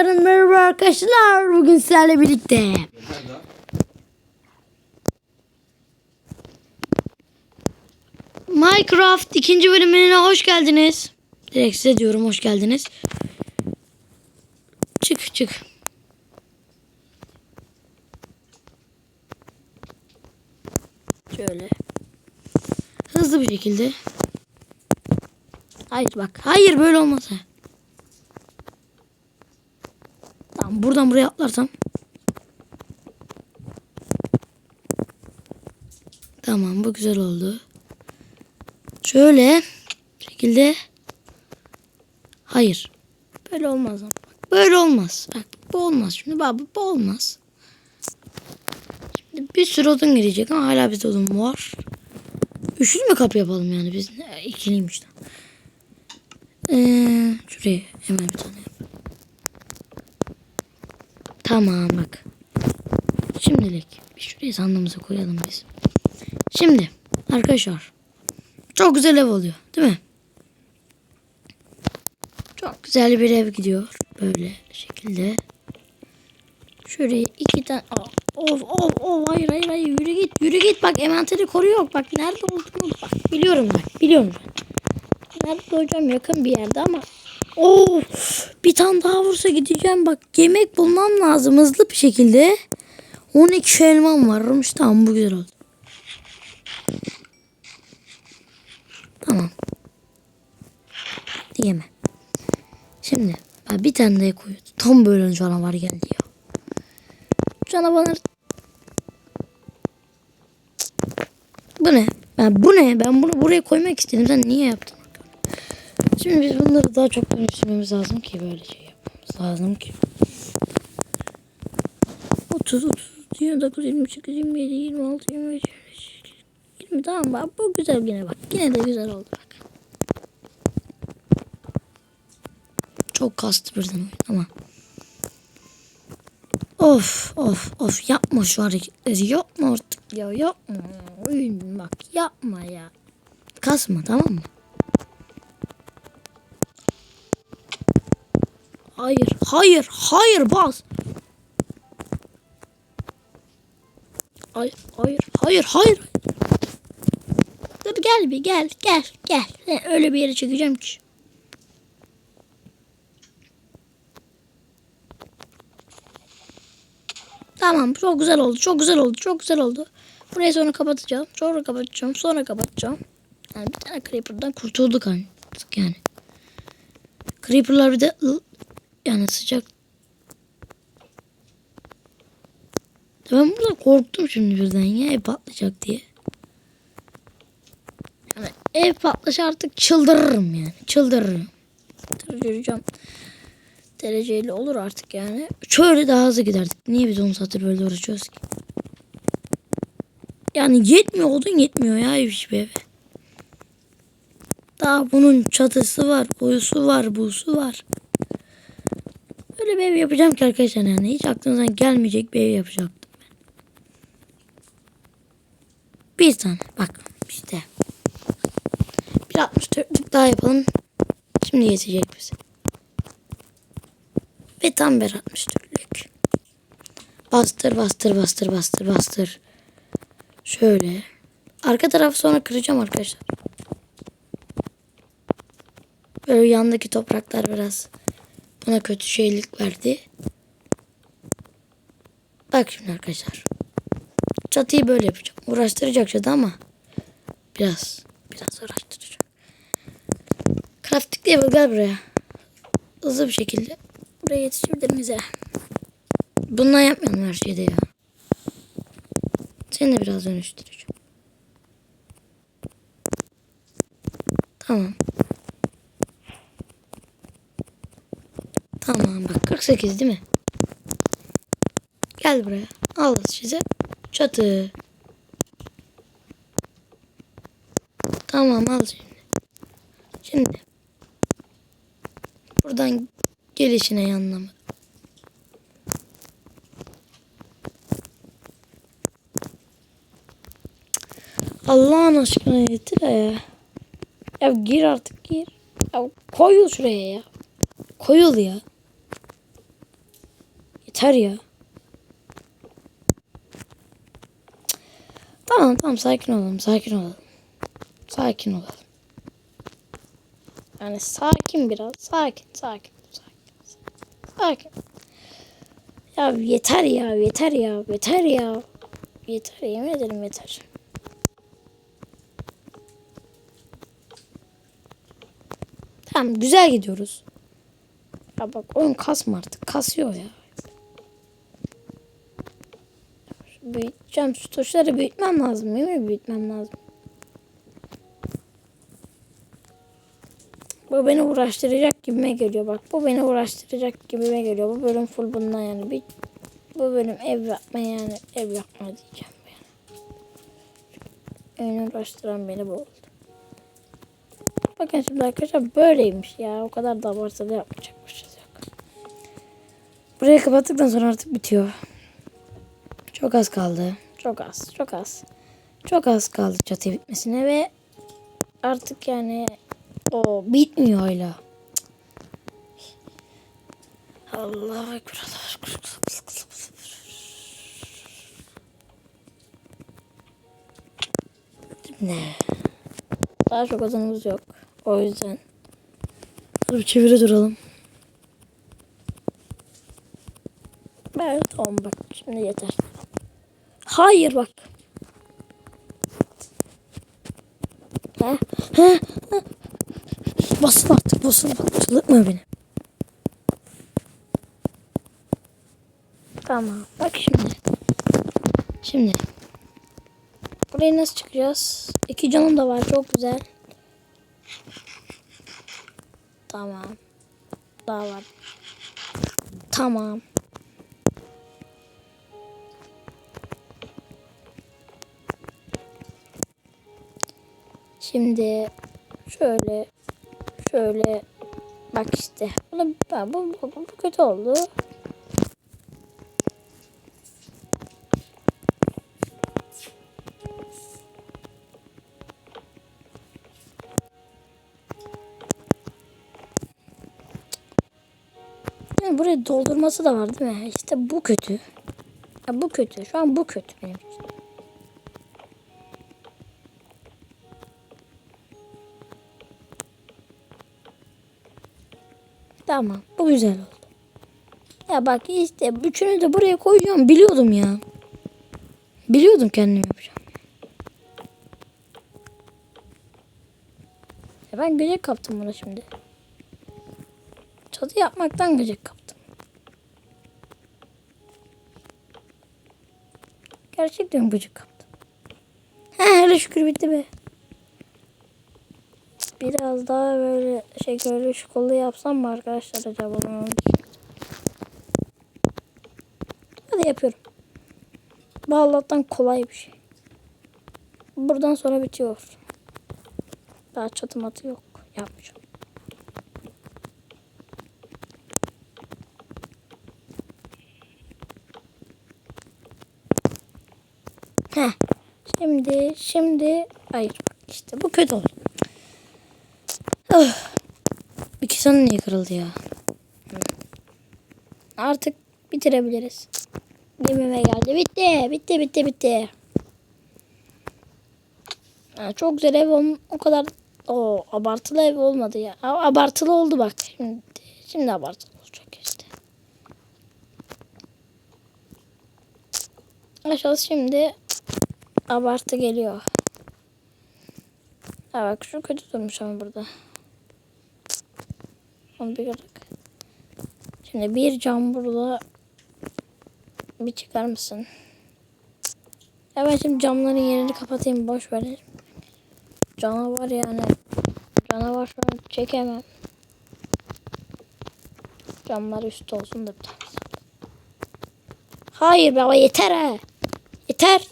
Tekrardan merhaba arkadaşlar. Bugün sizlerle birlikte. Minecraft ikinci bölümüne hoş geldiniz. Direkt size diyorum hoş geldiniz. Çık çık. Şöyle. Hızlı bir şekilde. Hayır bak. Hayır böyle olmaz. ha. Tamam buradan buraya atlarsam. Tamam bu güzel oldu. Şöyle şekilde. Hayır. Böyle olmaz ama. Böyle olmaz. Bak bu olmaz. Şimdi bak bu- olmaz. Şimdi bir sürü odun girecek ama hala bizde odun var. Üçlü mü kapı yapalım yani biz? İkiliymiş. Ee, şuraya hemen bir tane. Tamam bak. Şimdilik bir şuraya sandığımıza koyalım biz. Şimdi arkadaşlar çok güzel ev oluyor değil mi? Çok güzel bir ev gidiyor böyle şekilde. Şuraya iki tane of of of hayır hayır hayır yürü git yürü git bak envanteri koruyor bak nerede olduğunu bak biliyorum bak biliyorum. Nerede hocam yakın bir yerde ama Of bir tane daha vursa gideceğim bak yemek bulmam lazım hızlı bir şekilde. 12 elmam varmış tamam bu güzel oldu. Tamam. Diyeme. Şimdi ben bir tane daha koyuyorum. Tam böyle canavar geldi ya. Canavar. Bu ne? Ben bu ne? Ben bunu buraya koymak istedim. Sen niye yaptın? Şimdi biz bunları daha çok dönüştürmemiz lazım ki böyle şey yapmamız lazım ki. 30, 30, 29, 28, 27, 26, 25, 20 tamam bak bu güzel yine bak. Yine de güzel oldu bak. Çok kastı birden ama. Of of of yapma şu hareketleri yapma artık ya yapma. Oyun bak yapma ya. Kasma tamam mı? Hayır, hayır, hayır bas. Hayır, hayır, hayır, hayır. Dur gel bir gel, gel, gel. Öyle bir yere çekeceğim ki. Tamam, çok güzel oldu, çok güzel oldu, çok güzel oldu. Burayı sonra kapatacağım, sonra kapatacağım, sonra kapatacağım. Yani bir tane creeper'dan kurtulduk artık yani. Creeper'lar bir de yani sıcak. Ben burada korktum şimdi birden ya ev patlayacak diye. Yani ev patlaşa artık çıldırırım yani. Çıldırırım. Çıldıracağım. Dereceyle olur artık yani. Şöyle daha hızlı giderdik. Niye biz 10 saattir böyle uğraşıyoruz ki? Yani yetmiyor odun yetmiyor ya hiçbir eve. Daha bunun çatısı var, oyusu var, busu var. Öyle bir ev yapacağım ki arkadaşlar yani hiç aklınızdan gelmeyecek bir ev yapacaktım ben. Bir tane bak işte. Bir 64'lük daha yapalım. Şimdi yetecek bize. Ve tam bir 64'lük. Bastır bastır bastır bastır bastır. Şöyle. Arka tarafı sonra kıracağım arkadaşlar. Böyle yandaki topraklar biraz bana kötü şeylik verdi. Bak şimdi arkadaşlar. Çatıyı böyle yapacağım. Uğraştıracak çatı ama biraz biraz uğraştıracak. Crafting diye gel buraya. Hızlı bir şekilde buraya yetişebilir miyiz ya? Bundan yapmayalım her şeyde ya. Seni de biraz dönüştüreceğim. Tamam. Tamam bak 48 değil mi? Gel buraya. Al size. Çatı. Tamam al şimdi. Şimdi. Buradan gelişine yanlama. Allah'ın aşkına yeter ya. Ya gir artık gir. Ya koyul şuraya ya. Koyul ya. Yeter ya. Tamam tamam sakin olalım sakin olalım. Sakin olalım. Yani sakin biraz sakin sakin sakin. Sakin. Ya yeter ya yeter ya yeter ya. Yeter yemin ederim yeter. Tamam güzel gidiyoruz. Ya bak oyun kasma artık. Kasıyor ya. Şu Büyüteceğim. Şu tuşları büyütmem lazım. Değil mi? Büyütmem lazım. Bu beni uğraştıracak gibime geliyor. Bak bu beni uğraştıracak gibime geliyor. Bu bölüm full bundan yani. Bir, bu bölüm ev yapma yani. Ev yapma diyeceğim. Yani. En uğraştıran beni bu oldu. Bakın şimdi arkadaşlar böyleymiş ya. O kadar da abartılı yapmayacakmışız yok. Burayı kapattıktan sonra artık bitiyor. Çok az kaldı. Çok az. Çok az. Çok az kaldı çatı bitmesine ve artık yani o bitmiyor hala. Allah ekber Allah. Ne? Daha çok odamız yok. O yüzden. Dur çevire duralım. Ben tamam bak şimdi yeter. Hayır bak. Ha? Ha? Ha? Basın artık basın bak. Çıldırtma beni. Tamam. Bak şimdi. Şimdi. Buraya nasıl çıkacağız? İki canım da var. Çok güzel. Tamam. Daha var. Tamam. Şimdi şöyle şöyle bak işte. Bunu, bu, bu, bu, bu kötü oldu. Yani buraya doldurması da var değil mi? İşte bu kötü. Ya bu kötü. Şu an bu kötü benim için. Tamam. Bu güzel oldu. Ya bak işte üçünü de buraya koyacağım. Biliyordum ya. Biliyordum kendim yapacağım. Ya ben gıcık kaptım buna şimdi. Çatı yapmaktan gıcık kaptım. Gerçekten gıcık kaptım. He hele şükür bitti be. Biraz daha böyle şekerli çikolata yapsam mı arkadaşlar acaba için? Hadi yapıyorum. Bu Allah'tan kolay bir şey. Buradan sonra bitiyor. Daha çatı matı yok. Yapmayacağım. Heh. Şimdi, şimdi, hayır. İşte bu kötü oldu. Bir kişinin niye kırıldı ya? Artık bitirebiliriz. Dememe geldi. Bitti, bitti, bitti, bitti. Ha, çok güzel ev olm- o kadar o abartılı ev olmadı ya. Abartılı oldu bak. Şimdi, şimdi abartılı olacak işte. Aşağı şimdi abartı geliyor. Ha bak şu kötü durmuş ama burada. Onu bir kırık. Şimdi bir cam burada. Bir çıkar mısın? Ya ben şimdi camların yerini kapatayım. Boş verelim. Canavar yani. Canavar şu an çekemem. Camlar üstü olsun da bir tane. Hayır baba yeter ha. Yeter.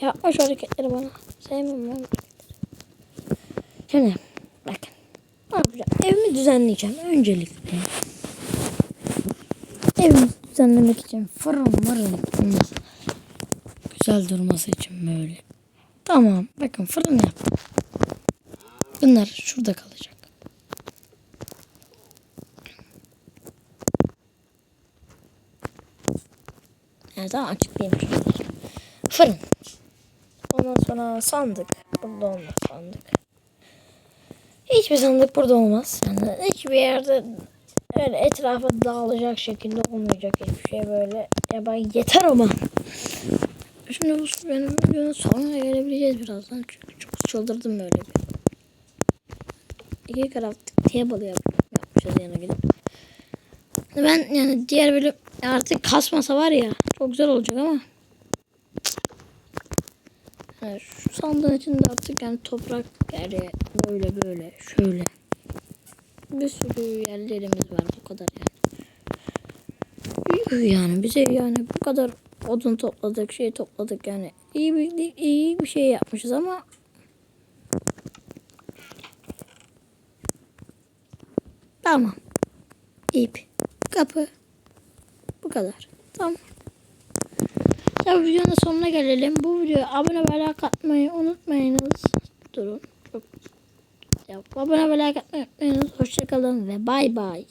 Yapma şu hareketleri bana. Sevmem ben. Şimdi bakın. Ne yapacağım? Evimi düzenleyeceğim öncelikle. Evimi düzenlemek için fırın mırın. Güzel durması için böyle. Tamam bakın fırın yap. Bunlar şurada kalacak. Yani tamam açık değilmiş. Fırın. Ondan sonra sandık. Burada olmaz sandık. Hiçbir sandık burada olmaz. Yani hiçbir yerde öyle etrafa dağılacak şekilde olmayacak hiçbir şey böyle. Ya ben yeter ama. Şimdi bu benim videonun sonuna gelebileceğiz birazdan. Çünkü çok çıldırdım böyle bir. İki crafting table yap yapmışız yana gidip. Ben yani diğer bölüm artık kasmasa var ya çok güzel olacak ama. Şu sandığın içinde artık yani toprak yani böyle böyle şöyle. Bir sürü yerlerimiz var bu kadar yani. Yani bize yani bu kadar odun topladık şey topladık yani iyi bir iyi bir şey yapmışız ama tamam ip kapı bu kadar tamam bu videonun sonuna gelelim. Bu videoya abone ve like atmayı unutmayınız. Durun çok ya, abone ve like atmayı unutmayınız. Hoşçakalın ve bay bay